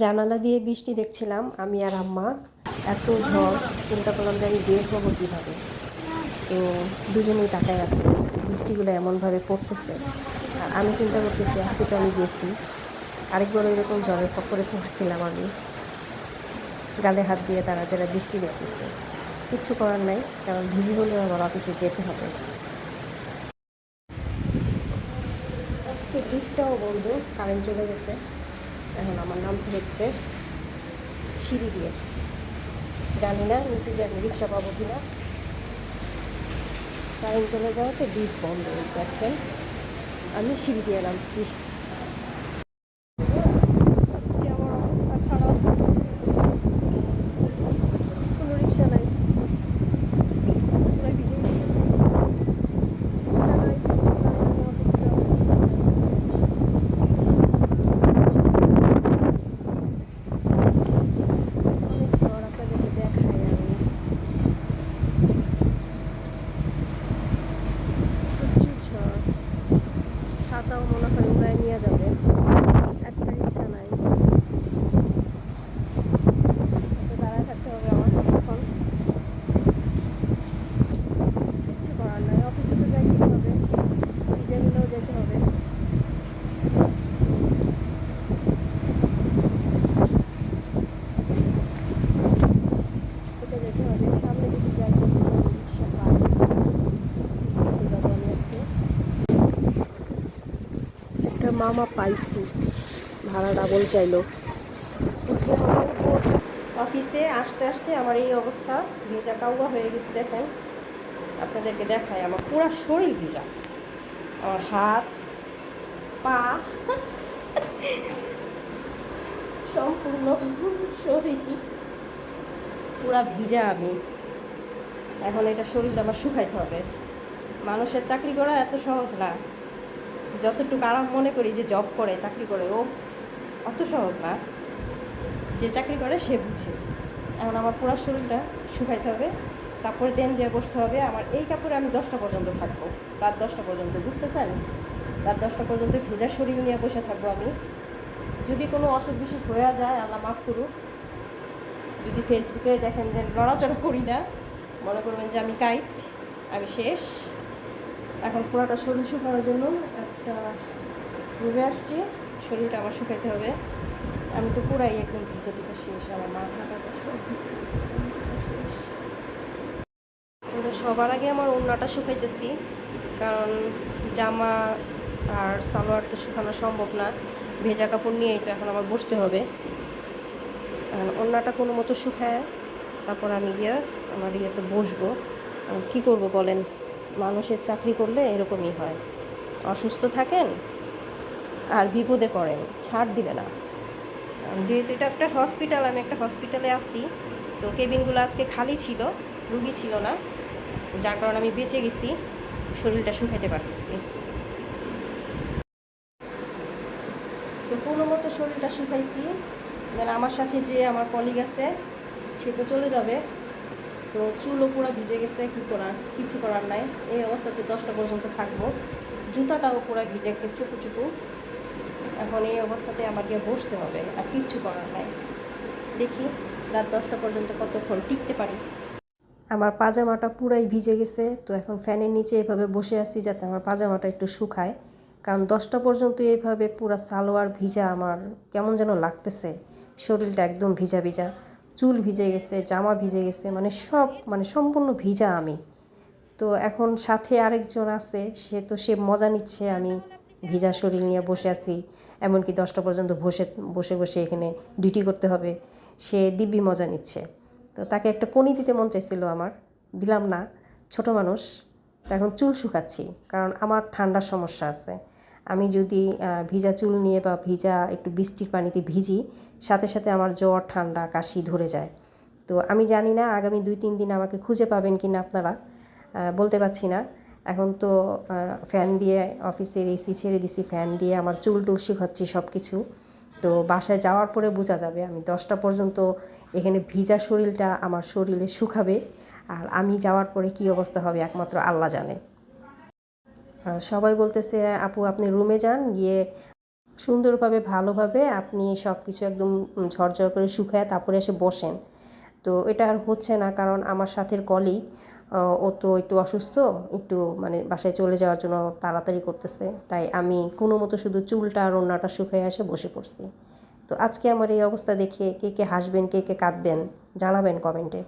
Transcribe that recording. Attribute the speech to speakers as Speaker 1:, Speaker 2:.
Speaker 1: জানালা দিয়ে বৃষ্টি দেখছিলাম, আমি আর আম্মা। এত ঝড়, চিন্তা করলাম যে আমি বের হব কীভাবে? তো দুজনেই তাকায় আসছে বৃষ্টিগুলো এমনভাবে পড়তেছে। আর আমি চিন্তা করতেছি, আজকে তো আমি গেছি। আরেকবার এরকম ঝড়ের পকরে পড়ছিলাম আমি। গালে হাত দিয়ে তারা তারা বৃষ্টি দেখতেছে। কিচ্ছু করার নাই, কারণ ভিজি হলেও আমার অফিসে যেতে হবে। আজকে লিফটটাও বন্ধ কারেন্ট চলে গেছে। এখন আমার নাম হচ্ছে সিঁড়ি দিয়ে। জানি না নিচে যে আমি রিক্সা পাবো কি না। কারেন্ট চলে যাওয়াতে লিফট বন্ধ দেখেন আমি সিঁড়ি দিয়ে নামছি আজকে আমার অবস্থা খারাপ কোনো রিক্সা নাই পুরো ভিজে গেছে রিক্সা নাই কিচ্ছু নাই আমি অফিসে যাব অনেক ঝড় আপনাদেরকে দেখাই আমি প্রচুর ঝড় ছাতাও মনে হয় উড়ায় নিয়ে যাবে একটা রিক্সা নাই তো দাঁড়ায় থাকতে হবে আমার এখন কিচ্ছু করার নাই অফিসে তো যাইতে হবে ভিজে গেলেও যেতে হবে হেঁটে যেতে হবে সামনে যদি যাই তো রিক্সা পাই হেঁটে যাব আমি আজকে একটা মামা পাইছি। ভাড়া ডাবল চাইলো। অফিসে আসতে আসতে আমার এই অবস্থা ভেজা কাউয়া হয়ে গেছে দেখেন। আপনাদেরকে দেখায় আমার পুরো শরীর ভিজা। আমার হাত, পা, সম্পূর্ণ শরীর পুরা ভিজা আমি। এখন এটা শরীরটা আমার শুকাইতে হবে। মানুষের চাকরি করা এত সহজ না। যতটুকু আরাম মনে করি যে জব করে, চাকরি করে, ও অত সহজ না। যে চাকরি করে, সে বুঝে। এখন আমার পুরো শরীরটা শুকাইতে হবে, তারপরে দেন যে বসতে হবে, আমার এই কাপড়ে আমি দশটা পর্যন্ত থাকব। রাত দশটা পর্যন্ত, বুঝতেছেন? রাত দশটা পর্যন্ত ভেজা শরীর নিয়ে বসে থাকব আমি। যদি কোনো অসুখ বিসুখ হয়ে যায়, আল্লাহ মাফ করুক। যদি ফেসবুকে দেখেন যে নড়াচড়া করি না, মনে করবেন যে আমি কাইট, আমি শেষ। এখন পুরোটা শরীর শুকানোর জন্য একটা রুমে আসছি, শরীরটা আমার শুকাইতে হবে। আমি তো পুরাই একদম ভিজে ভিজে শেষ, আমার মাথা টাথা সব ভিজে গেছে। সবার আগে আমার ওড়নাটা শুকাইতেছি, কারণ জামা আর সালোয়ার তো শুকানো সম্ভব না। ভেজা কাপড় নিয়েই তো এখন আমার বসতে হবে। ওড়নাটা কোনো মতো শুকায়, তারপর আমি গিয়ে আমার ইয়েতে বসবো। আমি কী করব বলেন? মানুষের চাকরি করলে এরকমই হয়। অসুস্থ থাকেন আর বিপদে পড়েন, ছাড় দিবে না। যেহেতু এটা একটা হসপিটাল আমি একটা হসপিটালে আসি তো কেবিনগুলো আজকে খালি ছিল, রুগী ছিল না। যার কারণে আমি বেঁচে গেছি, শরীরটা শুকাইতে পারতেছি। তো কোনো মতো শরীরটা শুকাইছি দেন আমার সাথে যে আমার কলিগ আছে, সে তো চলে যাবে। তো চুলও পুরো ভিজে গেছে, কী করার? কিছু করার নাই। এই অবস্থাতে দশটা পর্যন্ত থাকব। জুতাটাও পুরো ভিজে চুপু চুপু। এখন এই অবস্থাতে গিয়ে বসতে হবে, আর কিচ্ছু করার নাই। দেখি রাত দশটা পর্যন্ত কতক্ষণ টিকতে পারি। আমার পাজামাটা পুরাই ভিজে গেছে, তো এখন ফ্যানের নিচে এভাবে বসে আছি যাতে আমার পাজামাটা একটু শুকায়। কারণ দশটা পর্যন্ত এইভাবে পুরো সালোয়ার ভিজা আমার কেমন যেন লাগতেছে। শরীরটা একদম ভিজা ভিজা। চুল ভিজে গেছে, জামা ভিজে গেছে মানে সব মানে সম্পূর্ণ ভিজা আমি। তো এখন সাথে আরেকজন আছে, সে তো সে মজা নিচ্ছে, আমি ভিজা শরীর নিয়ে বসে আছি। এমনকি দশটা পর্যন্ত বসে বসে বসে এখানে ডিউটি করতে হবে। সে দিব্যি মজা নিচ্ছে। তো তাকে একটা কনি দিতে মন চাইছিল আমার। দিলাম না, ছোট মানুষ। তো এখন চুল শুকাচ্ছি, কারণ আমার ঠান্ডার সমস্যা আছে। আমি যদি ভিজা চুল নিয়ে বা ভিজা একটু বৃষ্টির পানিতে ভিজি, সাথে সাথে আমার জ্বর, ঠান্ডা, কাশি ধরে যায়। তো আমি জানি না আগামী দুই, তিন দিন আমাকে খুঁজে পাবেন কি না আপনারা বলতে পারছি না। এখন তো ফ্যান দিয়ে অফিসের এসি ছেড়ে দিছি, ফ্যান দিয়ে আমার চুল টুল শুকাচ্ছি সব কিছু তো বাসায় যাওয়ার পরে বোঝা যাবে, আমি দশটা পর্যন্ত এখানে ভিজা শরীরটা আমার শরীরে শুকাবে, আর আমি যাওয়ার পরে কি অবস্থা হবে একমাত্র আল্লাহ জানে। সবাই বলতেছে, আপু, আপনি রুমে যান, গিয়ে সুন্দরভাবে, ভালোভাবে আপনি সব কিছু একদম ঝরঝর করে শুকায় তারপরে এসে বসেন। তো এটা আর হচ্ছে না, কারণ আমার সাথের কলিগ ও তো একটু অসুস্থ, একটু মানে বাসায় চলে যাওয়ার জন্য তাড়াতাড়ি করতেছে। তাই আমি কোনো মতো শুধু চুলটা আর অন্যটা শুকিয়ে এসে বসে পড়ছি। তো আজকে আমার এই অবস্থা দেখে কে কে হাসবেন, কে কে কাঁদবেন, জানাবেন কমেন্টে।